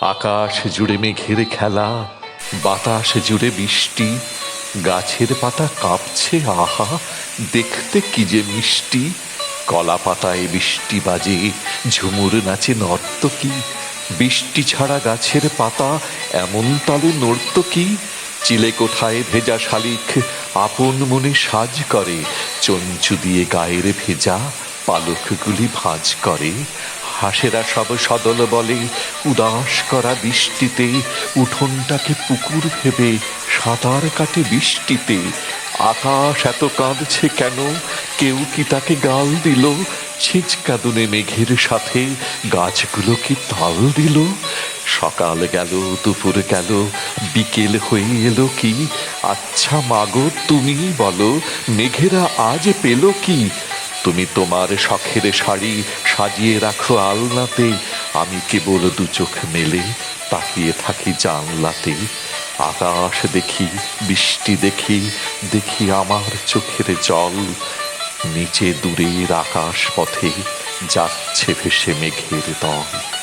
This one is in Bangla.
আকাশ জুড়ে মেঘের খেলা, বাতাস জুড়ে বৃষ্টি, গাছের পাতা কাঁপছে, আহা, দেখতে কি যে মিষ্টি। কলা পাতায় বৃষ্টি বাজে, ঝুমুর নাচে নর্তকী। বৃষ্টি ছাড়া গাছের পাতা এমন তালে নর্তকী। চিলে কোঠায় ভেজা শালিক আপন মনে সাজ করে, চঞ্চু দিয়ে গায়ের ভেজা পালকগুলি ভাঁজ করে। হাসেরা সব সদল বলে, উদাস করা বৃষ্টিতে, উঠোনটাকে পুকুর ভেবে, সাঁতার কাটে বৃষ্টিতে। আকাশ এত কাঁদছে কেন? কেউ কি তাকে গাল দিল? ছিচকাদুনে মেঘের সাথে গাছগুলো কি তাল দিল? সকাল গেল, দুপুর গেল, বিকেল হয়ে এলো কি? আচ্ছা মাগো, তুমি বলো, মেঘেরা আজ পেল কি? তুমি তোমার শখের শাড়ি সাজিয়ে রাখো আলনাতে। আমি কেবল দু চোখ মেলে তাকিয়ে থাকি জানলাতে। আকাশ দেখি, বৃষ্টি দেখি দেখি আমার চোখের জল। নিচে দূরের আকাশ পথে যাচ্ছে ভেসে মেঘের দল।